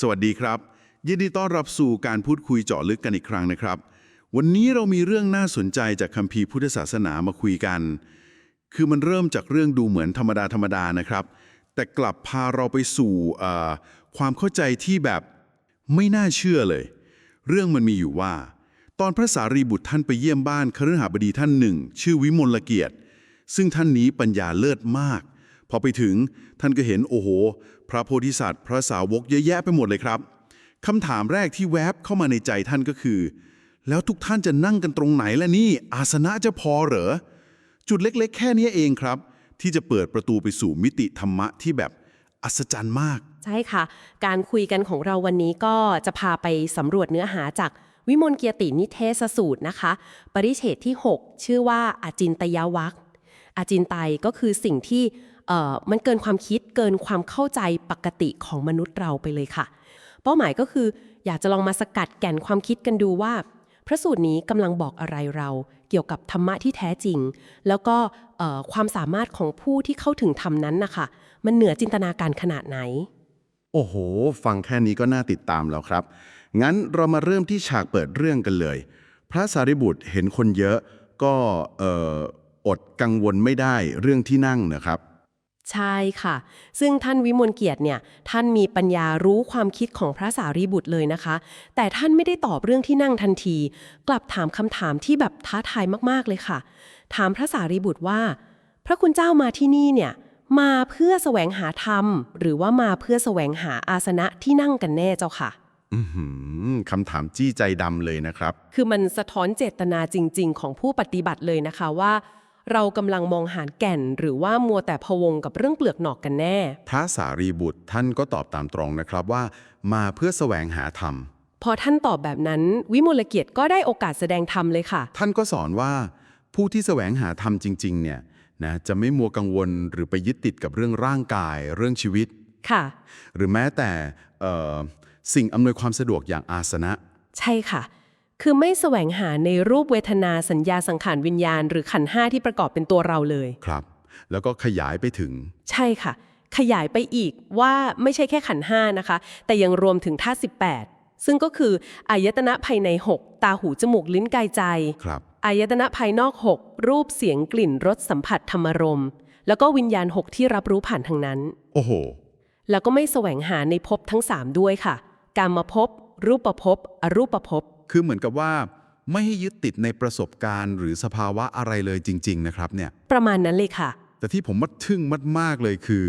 สวัสดีครับ ยินดีต้อนรับสู่การพูดคุยเจาะลึกกันอีกครั้งนะครับ วันนี้เรามีเรื่องน่าสนใจจากคัมภีร์พุทธศาสนามาคุยกัน คือมันเริ่มจากเรื่องดูเหมือนธรรมดาธรรมดานะครับ แต่กลับพาเราไปสู่ความเข้าใจที่แบบไม่น่าเชื่อเลย เรื่องมันมีอยู่ว่า ตอนพระสารีบุตรท่านไปเยี่ยมบ้านคฤหบดีท่านหนึ่ง ชื่อวิมลเกียรติ ซึ่งท่านนี้ปัญญาเลิศมาก พอไปถึงท่านก็เห็นโอ้โห พระโพธิสัตว์ พระสาวกเยอะแยะไปหมดเลยครับคำถามแรกที่แวบเข้ามาในใจท่านก็คือ แล้วทุกท่านจะนั่งกันตรงไหนล่ะนี่ อาสนะจะพอเหรอ จุดเล็กๆ แค่นี้เองครับ ที่จะเปิดประตูไปสู่มิติธรรมะที่แบบอัศจรรย์มาก ใช่ค่ะ การคุยกันของเราวันนี้ก็จะพาไปสำรวจเนื้อหาจากวิมลเกียรตินิเทศสูตรนะคะ ปริเฉดที่ 6 ชื่อว่าอาจินตยวัคอาจินไตก็คือสิ่งที่ มันเกินความคิดเกินความเข้าใจปกติของมนุษย์เราไปเลยค่ะ เป้าหมายก็คืออยากจะลองมาสกัดแก่นความคิดกันดูว่า พระสูตรนี้กำลังบอกอะไรเรา เกี่ยวกับธรรมะที่แท้จริง แล้วก็ความสามารถของผู้ที่เข้าถึงธรรมนั้นนะคะมันเหนือจินตนาการขนาดไหน โอ้โห ฟังแค่นี้ก็น่าติดตามแล้วครับ งั้นเรามาเริ่มที่ฉากเปิดเรื่องกันเลย พระสารีบุตรเห็นคนเยอะก็เอ่ออดกังวลไม่ได้เรื่องที่นั่งนะครับ ใช่ค่ะ ซึ่งท่านวิมลเกียรติเนี่ย ท่านมีปัญญารู้ความคิดของพระสารีบุตรเลยนะคะ แต่ท่านไม่ได้ตอบเรื่องที่นั่งทันที กลับถามคำถามที่แบบท้าทายมากๆเลยค่ะ ถามพระสารีบุตรว่า พระคุณเจ้ามาที่นี่เนี่ย มาเพื่อแสวงหาธรรม หรือว่ามาเพื่อแสวงหาอาสนะที่นั่งกันแน่เจ้าค่ะอือหือคำถามจี้ใจดำเลยนะครับ คือมันสะท้อนเจตนาจริง ๆ ของผู้ปฏิบัติเลยนะคะว่า เรากำลังมองหาแก่น หรือว่ามัวแต่พะวงกับเรื่องเปลือกหนอกกันแน่ พระสารีบุตรท่านก็ตอบตามตรงนะครับว่า มาเพื่อแสวงหาธรรม พอท่านตอบแบบนั้น วิมลเกียรติก็ได้โอกาสแสดงธรรมเลยค่ะ ท่านก็สอนว่า ผู้ที่แสวงหาธรรมจริง ๆ เนี่ยนะจะไม่มัวกังวลหรือไปยึดติดกับเรื่องร่างกาย เรื่องชีวิต ค่ะ หรือแม้แต่เอ่อสิ่งอำนวยความสะดวกอย่างอาสนะ ใช่ค่ะ คือไม่แสวงหาในรูปเวทนาสัญญาสังขารวิญญาณ หรือขันธ์ห้าที่ประกอบเป็นตัวเราเลย ครับ แล้วก็ขยายไปถึง ใช่ค่ะ ขยายไปอีกว่าไม่ใช่แค่ขันธ์ห้านะคะ แต่ยังรวมถึงธาตุ18ซึ่งก็คืออายตนะภายใน 6 ตาหูจมูกลิ้นกายใจครับอายตนะภายนอก 6 รูปเสียงกลิ่นรสสัมผัสธรรมารมณ์แล้วก็วิญญาณ 6 ที่รับรู้ผ่านทางนั้น โอ้โห แล้วก็ไม่แสวงหาในภพทั้ง 3 ด้วยค่ะ การมาภพรูปภพอรูปภพ คือเหมือนกับว่าไม่ให้ยึดติดในประสบการณ์หรือสภาวะอะไรเลยจริง ๆ นะครับเนี่ย ประมาณนั้นเลยค่ะ แต่ที่ผมมัดทึ่งมากๆเลยคือ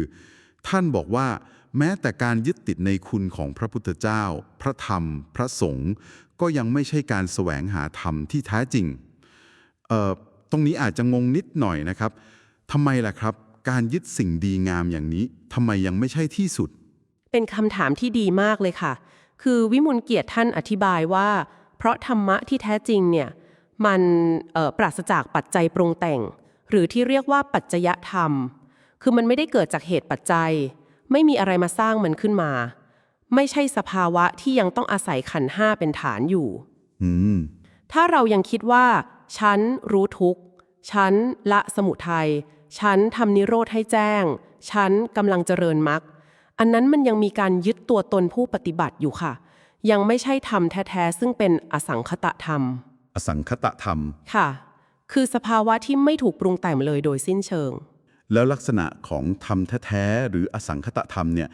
ท่านบอกว่า แม้แต่การยึดติดในคุณของพระพุทธเจ้า พระธรรม พระสงฆ์ก็ยังไม่ใช่การแสวงหาธรรมที่แท้จริงเอ่อตรงนี้อาจจะงงนิดหน่อยนะครับทำไมล่ะครับ การยึดสิ่งดีงามอย่างนี้ทำไมยังไม่ใช่ที่สุด เป็นคำถามที่ดีมากเลยค่ะ คือวิมลเกียรติท่านอธิบายว่า เพราะธรรมะที่แท้จริงเนี่ยมันเอ่อปราศจากปัจจัยปรุงแต่ง หรือที่เรียกว่าปัจจยธรรม คือมันไม่ได้เกิดจากเหตุปัจจัย ไม่มีอะไรมาสร้างมันขึ้นมา ไม่ใช่สภาวะที่ยังต้องอาศัยขันธ์ห้าเป็นฐานอยู่อืมถ้าเรายังคิดว่า ฉันรู้ทุกข์ฉันละสมุทัยฉันทำนิโรธให้แจ้ง ฉันกำลังเจริญมรรคอันนั้นมันยังมีการยึดตัวตนผู้ปฏิบัติอยู่ค่ะ ยังไม่ใช่ธรรมแท้ๆ ซึ่งเป็นอสังคตธรรม อสังคตธรรม ค่ะ คือสภาวะที่ไม่ถูกปรุงแต่งเลยโดยสิ้นเชิง แล้วลักษณะของธรรมแท้ๆ หรืออสังคตธรรมเนี่ย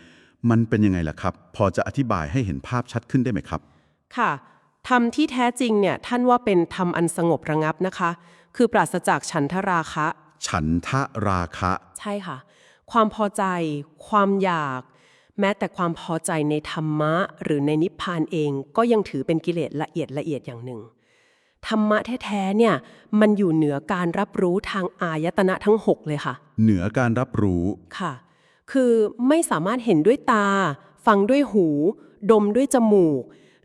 มันเป็นยังไงล่ะครับ พอจะอธิบายให้เห็นภาพชัดขึ้นได้ไหมครับ ค่ะธรรมที่แท้จริงเนี่ยท่านว่าเป็นธรรมอันสงบระงับนะคะ คือปราศจากฉันทราคะ ฉันทะราคะ ใช่ค่ะ ความพอใจ ความอยาก แม้แต่ความพอใจในธรรมะหรือในนิพพานเองก็ยังถือเป็นกิเลสละเอียดละเอียดอย่างหนึ่ง ธรรมะแท้ๆเนี่ยมันอยู่เหนือการรับรู้ทางอายตนะทั้ง 6 เลยค่ะ เหนือการรับรู้ค่ะ คือไม่สามารถเห็นด้วยตา ฟังด้วยหู ดมด้วยจมูก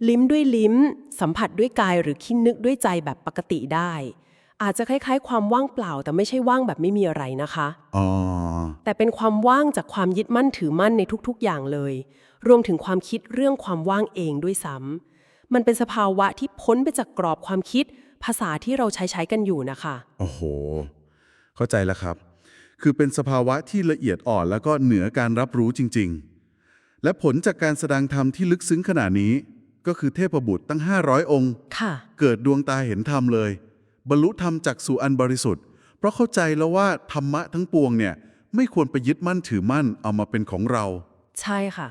ลิ้มด้วยลิ้ม สัมผัสด้วยกายหรือคิดนึกด้วยใจแบบปกติได้ อาจจะคล้ายๆ ความว่างเปล่าแต่ไม่ใช่ว่างแบบไม่มีอะไรนะคะ อ๋อ แต่เป็นความว่างจากความยึดมั่นถือมั่นในทุกๆ อย่างเลย รวมถึงความคิดเรื่องความว่างเองด้วยซ้ำมันเป็นสภาวะที่พ้นไปจากกรอบความคิด ภาษาที่เราใช้ใช้กันอยู่นะคะ โอ้โห เข้าใจแล้วครับ คือเป็นสภาวะที่ละเอียดอ่อนแล้วก็เหนือการรับรู้จริง ๆ และผลจากการแสดงธรรมที่ลึกซึ้งขนาดนี้ ก็คือเทพบุตรตั้ง 500 องค์ ค่ะ เกิดดวงตาเห็นธรรมเลย บรรลุธรรมจากสู่อันบริสุทธิ์ เพราะเข้าใจแล้วว่าธรรมะทั้งปวงเนี่ยไม่ควรไปยึดมั่นถือมั่นเอามาเป็นของเรา ใช่ค่ะ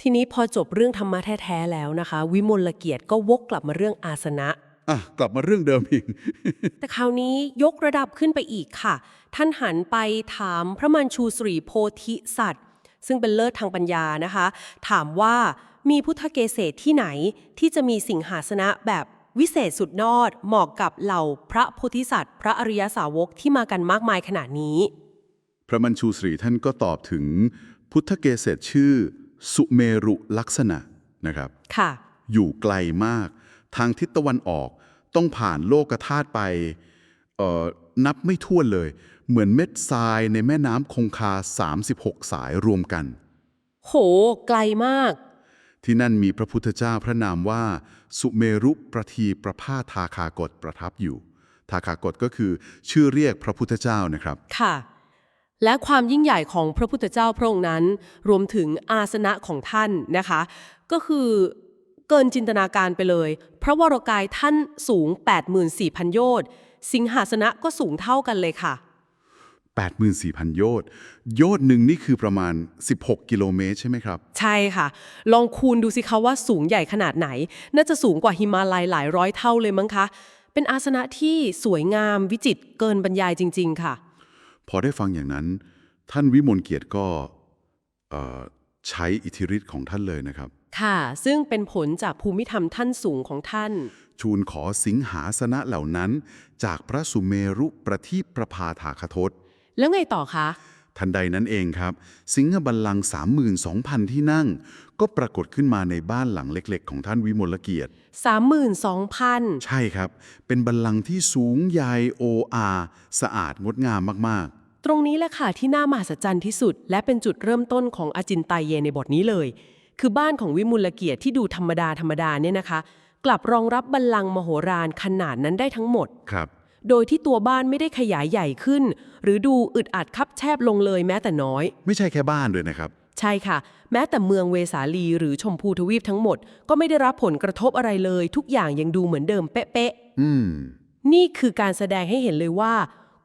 ทีนี้พอจบเรื่องธรรมะแท้ๆแล้วนะคะ วิมลเกียรติก็วกกลับมาเรื่องอาสนะอะกลับมาเรื่องเดิมอีก แต่คราวนี้ยกระดับขึ้นไปอีกค่ะ ท่านหันไปถามพระมัญชูสรีโพธิสัตว์ ซึ่งเป็นเลิศทางปัญญานะคะ ถามว่ามีพุทธเกษตรที่ไหนที่จะมีสิงหาสนะแบบ วิเศษสุดนอดเหมาะกับเหล่าพระโพธิสัตว์ พระอริยสาวกที่มากันมากมายขนาดนี้ พระมัญชูสรีท่านก็ตอบถึงพุทธเกษตรชื่อ สุเมรุลักษณะนะครับ ค่ะ อยู่ไกลมาก ทางทิศตะวันออกต้องผ่านโลกธาตุไปเอ่อนับไม่ถ้วนเลย เหมือนเม็ดทรายในแม่น้ำคงคา 36 สายรวมกัน โห ไกลมาก ที่นั่นมีพระพุทธเจ้าพระนามว่า สุเมรุประทีประพาทาคากฎประทับอยู่ ทาคากฎก็คือชื่อเรียกพระพุทธเจ้านะครับ ค่ะ และความยิ่งใหญ่ของพระพุทธเจ้าพระองค์นั้น รวมถึงอาสนะของท่านนะคะ ก็คือเกินจินตนาการไปเลย พระวรกายท่านสูง 84,000 โยชน์สิงหาสนะก็สูงเท่ากันเลยค่ะ 84,000 โยชน์ โยชน์หนึ่งนี่คือประมาณ 16 กิโลเมตรใช่ไหมครับ ใช่ค่ะ ลองคูณดูสิคะว่าสูงใหญ่ขนาดไหน น่าจะสูงกว่าหิมาลัยหลายร้อยเท่าเลยมั้งคะ เป็นอาสนะที่สวยงามวิจิตรเกินบรรยายจริง ๆ ค่ะ พอได้ฟังอย่างนั้น ท่านวิมลเกียรติก็เอ่อใช้อิทธิฤทธิ์ของท่านเลยนะครับ ค่ะ ซึ่งเป็นผลจากภูมิธรรมท่านสูงของท่าน ชูนขอสิงหาสนะเหล่านั้น จากพระสุเมรุประทีปประพาถาคทศ แล้วไงต่อคะ ทันใดนั้นเองครับ สิงหบัลลังก์32,000 ที่นั่ง ก็ปรากฏขึ้นมาในบ้านหลังเล็ก ๆ ของท่านวิมลเกียรติ 32,000 ใช่ครับ เป็นบัลลังก์ที่สูงใหญ่โออาสะอาดงดงามมากตรงนี้แหละค่ะที่น่ามหัศจรรย์ที่สุด และเป็นจุดเริ่มต้นของอาจินไตยเยในบทนี้เลย คือบ้านของวิมุลเกียรติที่ดูธรรมดาธรรมดาเนี่ยนะคะ กลับรองรับบัลลังก์มโหฬารขนาดนั้นได้ทั้งหมดๆครับ โดยที่ตัวบ้านไม่ได้ขยายใหญ่ขึ้น หรือดูอึดอัดคับแคบลงเลยแม้แต่น้อย ไม่ใช่แค่บ้านด้วยนะครับ ใช่ค่ะ แม้แต่เมืองเวสาลีหรือชมพูทวีปทั้งหมด ก็ไม่ได้รับผลกระทบอะไรเลย ทุกอย่างยังดูเหมือนเดิมเป๊ะๆอืมนี่คือการแสดงให้เห็นเลยว่า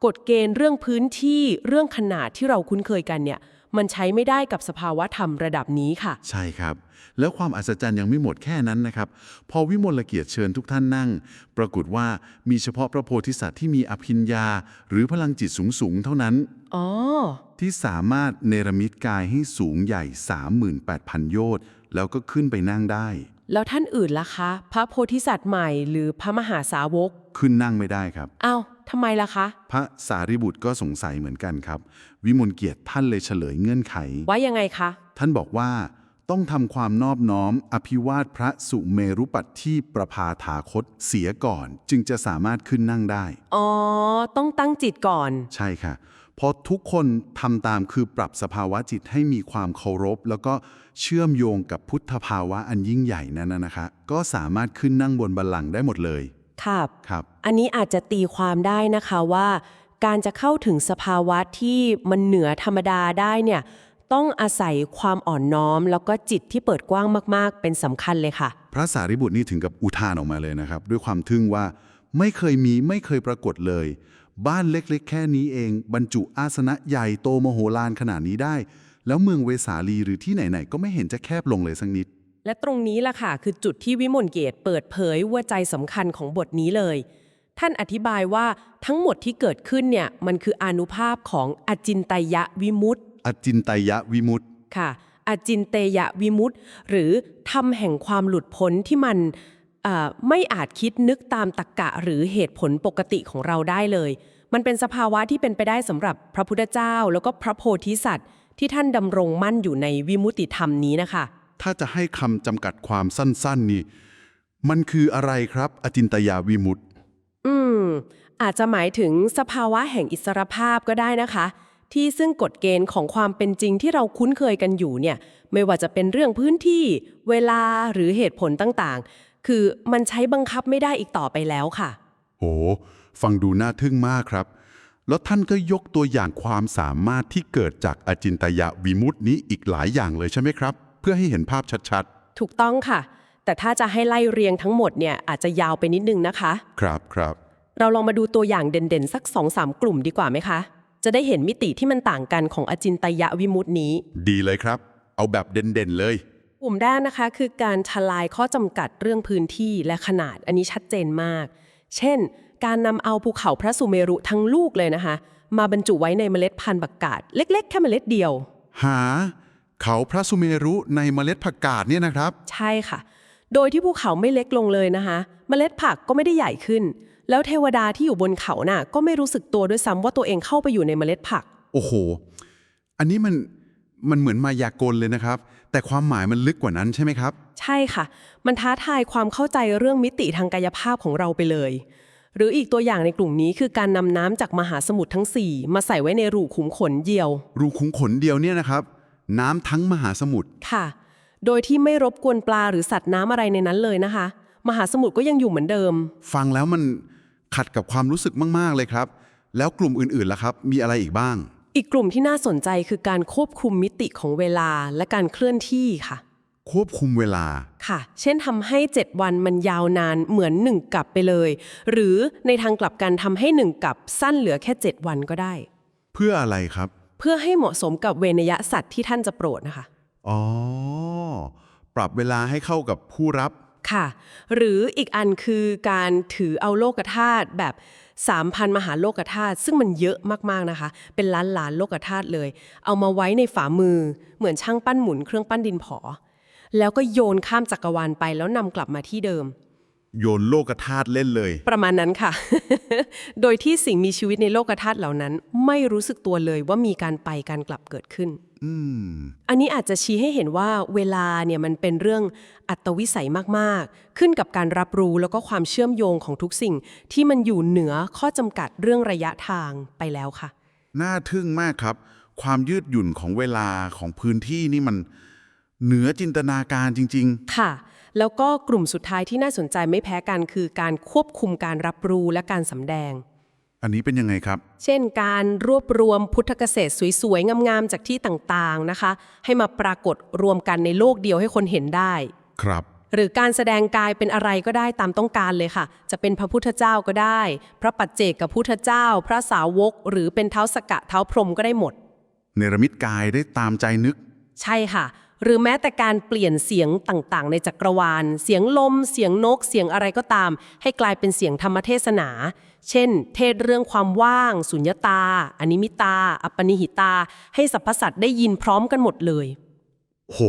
กฎเกณฑ์เรื่องพื้นที่เรื่องขนาดที่เราคุ้นเคยกันเนี่ย มันใช้ไม่ได้กับสภาวะธรรมระดับนี้ค่ะ ใช่ครับ แล้วความอัศจรรย์ยังไม่หมดแค่นั้นนะครับ พอวิมลเกียรติเชิญทุกท่านนั่ง ปรากฏว่ามีเฉพาะพระโพธิสัตว์ที่มีอภิญญา หรือพลังจิตสูงๆ เท่านั้น อ๋อ ที่สามารถเนรมิตกายให้สูงใหญ่ 38,000 โยชน์แล้วก็ขึ้นไปนั่งได้ แล้วท่านอื่นล่ะคะ พระโพธิสัตว์ใหม่หรือพระมหาสาวก ขึ้นนั่งไม่ได้ครับ อ้าว ทำไมล่ะคะ พระสารีบุตรก็สงสัยเหมือนกันครับ วิมลเกียรติท่านเลยเฉลยเงื่อนไข ว่ายังไงคะ ท่านบอกว่าต้องทำความนอบน้อม อภิวาทพระสุเมรุปัตที่ประพาถาคตเสียก่อน จึงจะสามารถขึ้นนั่งได้ อ๋อ ต้องตั้งจิตก่อน ใช่ค่ะพอทุกคนทำตามคือปรับสภาวะจิตให้มีความเคารพ แล้วก็เชื่อมโยงกับพุทธภาวะอันยิ่งใหญ่นั้นนะนะคะ ก็สามารถขึ้นนั่งบนบัลลังก์ได้หมดเลย ครับครับ อันนี้อาจจะตีความได้นะคะว่า การจะเข้าถึงสภาวะที่มันเหนือธรรมดาได้เนี่ยต้องอาศัยความอ่อนน้อม แล้วก็จิตที่เปิดกว้างมากๆ เป็นสำคัญเลยค่ะ พระสารีบุตรนี่ถึงกับอุทานออกมาเลยนะครับ ด้วยความทึ่งว่าไม่เคยมีไม่เคยปรากฏเลย บ้านเล็กๆ แค่นี้เอง บรรจุอาสนะใหญ่โตมโหฬารขนาดนี้ได้ แล้วเมืองเวสาลีหรือที่ไหนๆก็ไม่เห็นจะแคบลงเลยสักนิด และตรงนี้ล่ะค่ะคือจุดที่วิมลเกตเปิดเผยว่าใจสำคัญของบทนี้เลย ท่านอธิบายว่าทั้งหมดที่เกิดขึ้นเนี่ยมันคืออานุภาพของอจินไตยวิมุตติอจินไตยวิมุตติค่ะอจินเตยวิมุตต์หรือธรรมแห่งความหลุดพ้นที่มันเอ่อไม่อาจคิดนึกตามตรกกะหรือเหตุผลปกติของเราได้เลย มันเป็นสภาวะที่เป็นไปได้สำหรับพระพุทธเจ้า แล้วก็พระโพธิสัตว์ ที่ท่านดำรงมั่นอยู่ในวิมุตติธรรมนี้นะคะ ถ้าจะให้คำจำกัดความสั้น ๆ นี่ มันคืออะไรครับอจินตยาวิมุตติ อืม อาจจะหมายถึงสภาวะแห่งอิสรภาพก็ได้นะคะ ที่ซึ่งกฎเกณฑ์ของความเป็นจริงที่เราคุ้นเคยกันอยู่เนี่ย ไม่ว่าจะเป็นเรื่องพื้นที่ เวลาหรือเหตุผลต่างๆ คือมันใช้บังคับไม่ได้อีกต่อไปแล้วค่ะ โห ฟังดูน่าทึ่งมากครับ แล้วท่านก็ยกตัวอย่างความสามารถที่เกิดจากอจินตยาวิมุตตินี้อีกหลายอย่างเลยใช่ไหมครับเพื่อให้เห็นภาพชัดถูกต้องค่ะ แต่ถ้าจะให้ไล่เรียงทั้งหมดเนี่ยอาจจะยาวไปนิดนึงนะคะ ๆ ครับครับ เราลองมาดูตัวอย่างเด่นๆ สัก2อสามกลุ่มดีกว่าไหมคะ จะได้เห็นมิติที่มันต่างกันของอจินตยวิมุตินี้ ดีเลยครับ เอาแบบเด่นๆเลย กลุ่มแรกนะคะคือการทลายข้อจำกัดเรื่องพื้นที่และขนาดอันนี้ชัดเจนมาก เช่น การนำเอาภูเขาพระสุเมรุทั้งลูกเลยนะคะ มาบรรจุไว้ในเมล็ดพันธุ์ผักกาดเล็ก ๆ แค่เมล็ดเดียว หา เขาพระสุเมรุในเมล็ดผักกาดเนี่ยนะครับ ใช่ค่ะ โดยที่ภูเขาไม่เล็กลงเลยนะคะเมล็ดผักก็ไม่ได้ใหญ่ขึ้น แล้วเทวดาที่อยู่บนเขาน่ะ ก็ไม่รู้สึกตัวด้วยซ้ำว่าตัวเองเข้าไปอยู่ในเมล็ดผัก โอ้โห อันนี้มันมันเหมือนมายากลเลยนะครับ แต่ความหมายมันลึกกว่านั้นใช่ไหมครับ ใช่ค่ะ มันท้าทายความเข้าใจเรื่องมิติทางกายภาพของเราไปเลย หรืออีกตัวอย่างในกลุ่มนี้คือการนำน้ำจากมหาสมุทรทั้ง 4 มาใส่ไว้ในรูขุมขนเดียว รูขุมขนเดียวเนี่ยนะครับ น้ำทั้งมหาสมุทรค่ะ โดยที่ไม่รบกวนปลาหรือสัตว์น้ำอะไรในนั้นเลยนะคะ มหาสมุทรก็ยังอยู่เหมือนเดิม ฟังแล้วมันขัดกับความรู้สึกมาก ๆ เลยครับ แล้วกลุ่มอื่นๆล่ะครับ มีอะไรอีกบ้าง อีกกลุ่มที่น่าสนใจคือการควบคุมมิติของเวลาและการเคลื่อนที่ค่ะ ควบคุมเวลา ค่ะ เช่นทำให้ 7 วันมันยาวนานเหมือน 1กลับไปเลย หรือในทางกลับกันทำให้ 1กลับสั้นเหลือแค่ 7 วันก็ได้ เพื่ออะไรครับ เพื่อให้เหมาะสมกับเวนยสัตว์ที่ท่านจะโปรดนะคะ อ๋อ ปรับเวลาให้เข้ากับผู้รับ ค่ะ หรืออีกอันคือการถือเอาโลกธาตุแบบ3,000มหาโลกธาตุซึ่งมันเยอะมากๆนะคะ เป็นล้านล้านๆโลกธาตุเลย เอามาไว้ในฝ่ามือเหมือนช่างปั้นหมุนเครื่องปั้นดินผอ แล้วก็โยนข้ามจักรวาลไปแล้วนำกลับมาที่เดิม โยนโลกธาตุเล่นเลย ประมาณนั้นค่ะ โดยที่สิ่งมีชีวิตในโลกธาตุเหล่านั้น ไม่รู้สึกตัวเลยว่ามีการไปการกลับเกิดขึ้น อืม อันนี้อาจจะชี้ให้เห็นว่าเวลาเนี่ยมันเป็นเรื่องอัตวิสัยมากๆ ขึ้นกับการรับรู้แล้วก็ความเชื่อมโยงของทุกสิ่ง ที่มันอยู่เหนือข้อจำกัดเรื่องระยะทางไปแล้วค่ะ น่าทึ่งมากครับ ความยืดหยุ่นของเวลาของพื้นที่นี่มัน เหนือจินตนาการจริงค่ะ แล้วก็กลุ่มสุดท้ายที่น่าสนใจไม่แพ้กันคือการควบคุมการรับรู้และการสำแดงๆอันนี้เป็นยังไงครับ เช่นการรวบรวมพุทธเกษตรสวยๆ งามๆ จากที่ต่างๆนะคะ ให้มาปรากฏรวมกันในโลกเดียวให้คนเห็นได้ ครับ หรือการแสดงกายเป็นอะไรก็ได้ตามต้องการเลยค่ะ จะเป็นพระพุทธเจ้าก็ได้ พระปัจเจกกับพุทธเจ้า พระสาวก หรือเป็นเท้าสกะเท้าพรหมก็ได้หมด เนรมิตกายได้ตามใจนึก ใช่ค่ะ หรือแม้แต่การเปลี่ยนเสียงต่างๆ ในจักรวาล เสียงลม เสียงนก เสียงอะไรก็ตาม ให้กลายเป็นเสียงธรรมเทศนา เช่น เทศเรื่องความว่าง สุญญตา อนิมิตา อัปปนิหิตา ให้สรรพสัตว์ได้ยินพร้อมกันหมดเลย โห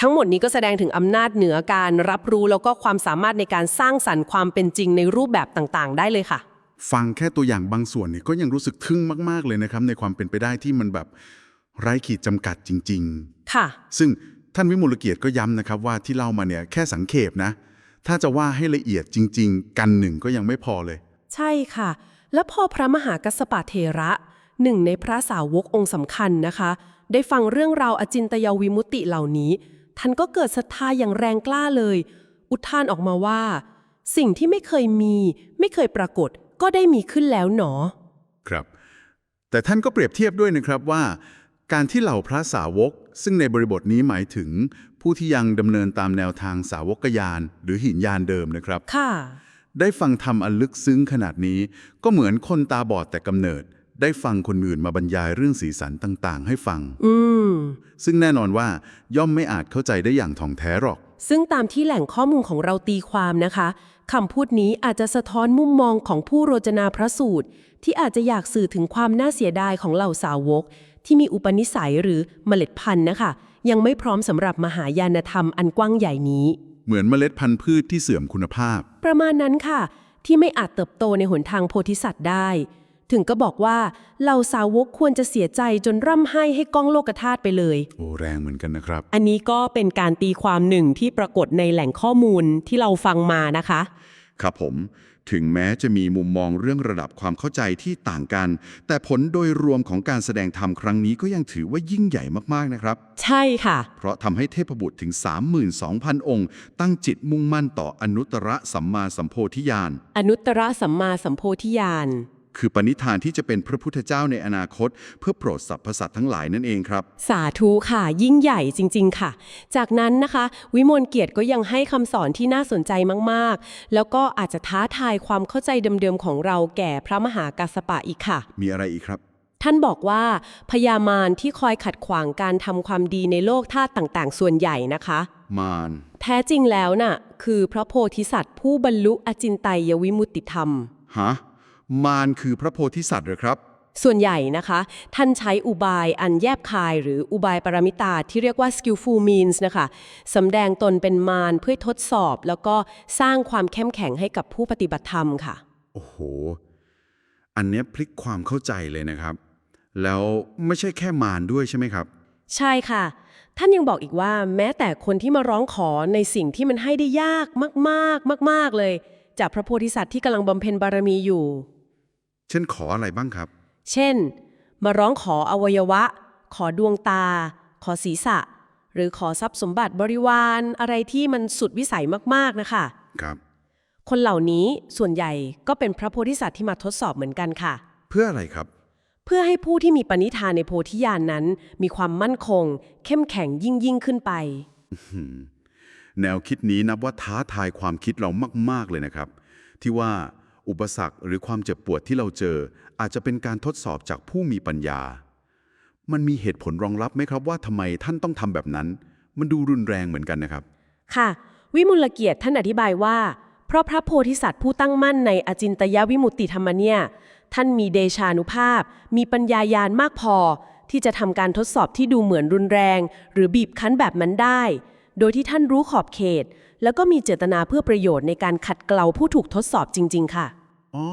ทั้งหมดนี้ก็แสดงถึงอำนาจเหนือการรับรู้แล้วก็ความสามารถในการสร้างสรรค์ความเป็นจริงในรูปแบบต่างๆ ได้เลยค่ะ ฟังแค่ตัวอย่างบางส่วนเนี่ยก็ยังรู้สึกทึ่งมาก ๆ เลยนะครับ ในความเป็นไปได้ที่มันแบบไร้ขีดจำกัดจริง ค่ะๆซึ่งท่านวิมุลเกียรติก็ย้ำนะครับว่าที่เล่ามาเนี่ยแค่สังเขปนะ ถ้าจะว่าให้ละเอียดจริง ๆ กันหนึ่งก็ยังไม่พอเลย ใช่ค่ะ แล้วพอพระมหากัสสปะเทระหนึ่งในพระสาวกองค์สำคัญนะคะ ได้ฟังเรื่องราวอจินตยวิมุตติเหล่านี้ ท่านก็เกิดศรัทธาอย่างแรงกล้าเลย อุทานออกมาว่า สิ่งที่ไม่เคยมี ไม่เคยปรากฏ ก็ได้มีขึ้นแล้วหนอ ครับ แต่ท่านก็เปรียบเทียบด้วยนะครับว่า การที่เหล่าพระสาวก ซึ่งในบริบทนี้หมายถึง ผู้ที่ยังดำเนินตามแนวทางสาวกยานหรือหินยานเดิมนะครับ ค่ะ ได้ฟังธรรมอันลึกซึ้งขนาดนี้ ก็เหมือนคนตาบอดแต่กำเนิด ได้ฟังคนอื่นมาบรรยายเรื่องสีสันต่างๆ ให้ฟัง อืม ซึ่งแน่นอนว่าย่อมไม่อาจเข้าใจได้อย่างถ่องแท้หรอก ซึ่งตามที่แหล่งข้อมูลของเราตีความนะคะคำพูดนี้อาจจะสะท้อนมุมมองของผู้โรจนาพระสูตร ที่อาจจะอยากสื่อถึงความน่าเสียดายของเหล่าสาวก ที่มีอุปนิสัยหรือเมล็ดพันธุ์นะคะ ยังไม่พร้อมสำหรับมหายานธรรมอันกว้างใหญ่นี้ เหมือนเมล็ดพันธุ์พืชที่เสื่อมคุณภาพ ประมาณนั้นค่ะ ที่ไม่อาจเติบโตในหนทางโพธิสัตว์ได้ ถึงก็บอกว่าเหล่าสาวกควรจะเสียใจจนร่ำไห้ให้ก้องโลกธาตุไปเลย โอ้แรงเหมือนกันนะครับ อันนี้ก็เป็นการตีความหนึ่งที่ปรากฏในแหล่งข้อมูลที่เราฟังมานะคะ ครับผม ถึงแม้จะมีมุมมองเรื่องระดับความเข้าใจที่ต่างกัน แต่ผลโดยรวมของการแสดงธรรมครั้งนี้ก็ยังถือว่ายิ่งใหญ่มากๆนะครับ ใช่ค่ะ เพราะทำให้เทพบุตรถึง 32,000 องค์ ตั้งจิตมุ่งมั่นต่ออนุตตรสัมมาสัมโพธิญาณ อนุตตรสัมมาสัมโพธิญาณ คือปณิธานที่จะเป็นพระพุทธเจ้าในอนาคต เพื่อโปรดสรรพสัตว์ทั้งหลายนั่นเองครับ สาธุค่ะ ยิ่งใหญ่จริง ๆ ค่ะ จากนั้นนะคะ วิมลเกียรติก็ยังให้คำสอนที่น่าสนใจมากๆ แล้วก็อาจจะท้าทายความเข้าใจเดิมๆของเราแก่พระมหากัสสปะอีกค่ะ มีอะไรอีกครับ ท่านบอกว่าพญามารที่คอยขัดขวางการทำความดีในโลกธาตุต่างๆ ส่วนใหญ่นะคะ มารแท้จริงแล้วน่ะคือพระโพธิสัตว์ผู้บรรลุอจินไตยวิมุตติธรรม ฮะ มารคือพระโพธิสัตว์เหรอครับ ส่วนใหญ่นะคะ ท่านใช้อุบายอันแยบคาย หรืออุบายปรมิตาที่เรียกว่า skillful means นะคะสำแดงตนเป็นมารเพื่อทดสอบ แล้วก็สร้างความเข้มแข็งให้กับผู้ปฏิบัติธรรมค่ะ โอ้โห อันเนี้ยพลิกความเข้าใจเลยนะครับ แล้วไม่ใช่แค่มารด้วยใช่ไหมครับ ใช่ค่ะ ท่านยังบอกอีกว่า แม้แต่คนที่มาร้องขอในสิ่งที่มันให้ได้ยากมากๆ มาก ๆเลย จากพระโพธิสัตว์ที่กำลังบำเพ็ญบารมีอยู่ เช่นขออะไรบ้างครับ เช่น มาร้องขออวัยวะ ขอดวงตา ขอศีรษะ หรือขอทรัพย์สมบัติบริวารอะไรที่มันสุดวิสัยมากๆนะคะครับ คนเหล่านี้ส่วนใหญ่ก็เป็นพระโพธิสัตว์ที่มาทดสอบเหมือนกันค่ะ เพื่ออะไรครับ เพื่อให้ผู้ที่มีปณิธานในโพธิญาณนนั้น มีความมั่นคง เข้มแข็งยิ่งยิ่งขึ้นไป แนวคิดนี้นับว่าท้าทายความคิดเรามาก ๆ เลยนะครับ ที่ว่า อุปสรรคหรือความเจ็บปวดที่เราเจอ อาจจะเป็นการทดสอบจากผู้มีปัญญา มันมีเหตุผลรองรับไหมครับว่าทำไมท่านต้องทำแบบนั้น มันดูรุนแรงเหมือนกันนะครับ ค่ะ วิมุลเกียรติท่านอธิบายว่า เพราะพระโพธิสัตว์ผู้ตั้งมั่นในอจินตยวิมุตติธรรมเนี่ยท่านมีเดชานุภาพ มีปัญญายาณมากพอ ที่จะทำการทดสอบที่ดูเหมือนรุนแรง หรือบีบคั้นแบบนั้นได้ โดยที่ท่านรู้ขอบเขต แล้วก็มีเจตนาเพื่อประโยชน์ในการขัดเกลาผู้ถูกทดสอบจริง ๆ ค่ะ อ๋อ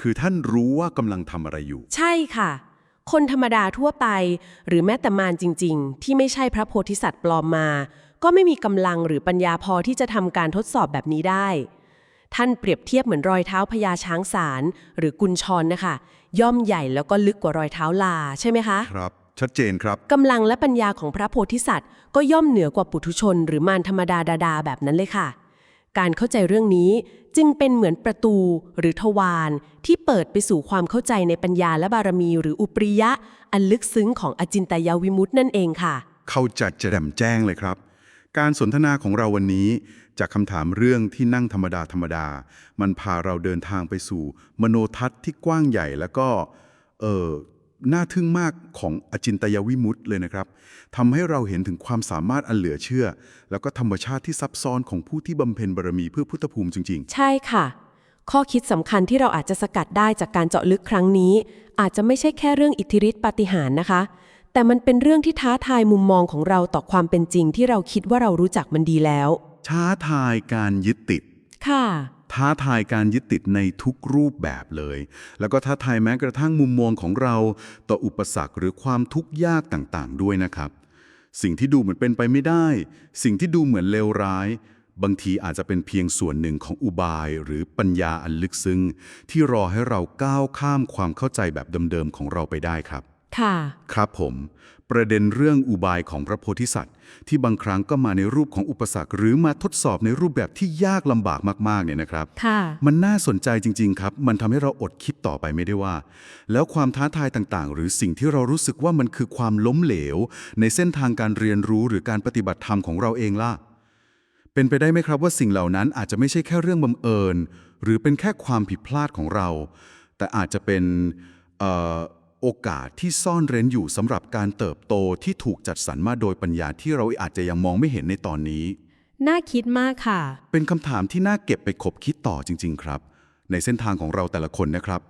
คือท่านรู้ว่ากำลังทำอะไรอยู่ ใช่ค่ะ คนธรรมดาทั่วไป หรือแม้แต่มารจริง ๆ ที่ไม่ใช่พระโพธิสัตว์ปลอมมา ก็ไม่มีกำลังหรือปัญญาพอที่จะทำการทดสอบแบบนี้ได้ ท่านเปรียบเทียบเหมือนรอยเท้าพญาช้างสารหรือกุญชรนะคะ ย่อมใหญ่แล้วก็ลึกกว่ารอยเท้าลาใช่ไหมคะ ครับ ชัดเจนครับ กำลังและปัญญาของพระโพธิสัตว์ ก็ย่อมเหนือกว่าปุถุชน หรือมารธรรมดาดาดาแบบนั้นเลยค่ะ การเข้าใจเรื่องนี้จึงเป็นเหมือนประตูหรือทวารที่เปิดไปสู่ความเข้าใจในปัญญาและบารมี หรืออุปริยะ อันลึกซึ้งของอจินตยวิมุตตินั่นเองค่ะ เข้าจัดจะแจ่มแจ้งเลยครับ การสนทนาของเราวันนี้ จากคำถามเรื่องที่นั่งธรรมดาธรรมดา มันพาเราเดินทางไปสู่ มโนทัศน์ที่กว้างใหญ่แล้วก็เออ น่าทึ่งมากของอจินตยวิมุตต์เลยนะครับทำให้เราเห็นถึงความสามารถอันเหลือเชื่อ แล้วก็ธรรมชาติที่ซับซ้อนของผู้ที่บำเพ็ญบารมีเพื่อพุทธภูมิจริงใช่ค่ะ ข้อคิดสำคัญที่เราอาจจะสกัดได้จากการเจาะลึกครั้งนี้ อาจจะไม่ใช่แค่เรื่องอิทธิฤทธิปาฏิหาริย์นะคะ แต่มันเป็นเรื่องที่ท้าทายมุมมองของเราต่อความเป็นจริง ที่เราคิดว่าเรารู้จักมันดีแล้วๆท้าทายการยึดติดค่ะ ท้าทายการยึดติดในทุกรูปแบบเลย แล้วก็ท้าทายแม้กระทั่งมุมมองของเรา ต่ออุปสรรคหรือความทุกข์ยากต่างๆ ด้วยนะครับ สิ่งที่ดูเหมือนเป็นไปไม่ได้ สิ่งที่ดูเหมือนเลวร้าย บางทีอาจจะเป็นเพียงส่วนหนึ่งของอุบาย หรือปัญญาอันลึกซึ้งที่รอให้เราก้าวข้ามความเข้าใจแบบเดิมๆของเราไปได้ครับ ค่ะ ครับผม ประเด็นเรื่องอุบายของพระโพธิสัตว์ ที่บางครั้งก็มาในรูปของอุปสรรค หรือมาทดสอบในรูปแบบที่ยากลำบากมากๆเนี่ยนะครับค่ะมันน่าสนใจจริง ๆ ครับ มันทำให้เราอดคิดต่อไปไม่ได้ว่า แล้วความท้าทายต่างๆ หรือสิ่งที่เรารู้สึกว่ามันคือความล้มเหลว ในเส้นทางการเรียนรู้หรือการปฏิบัติธรรมของเราเองล่ะเป็นไปได้ไหมครับว่าสิ่งเหล่านั้นอาจจะไม่ใช่แค่เรื่องบังเอิญ หรือเป็นแค่ความผิดพลาดของเรา แต่อาจจะเป็นเอ่อ โอกาสที่ซ่อนเร้นอยู่สำหรับการเติบโตที่ถูกจัดสรรมาโดยปัญญาที่เราอาจจะยังมองไม่เห็นในตอนนี้ น่าคิดมากค่ะ เป็นคำถามที่น่าเก็บไปคบคิดต่อจริง ๆ ครับ ในเส้นทางของเราแต่ละคนนะครับ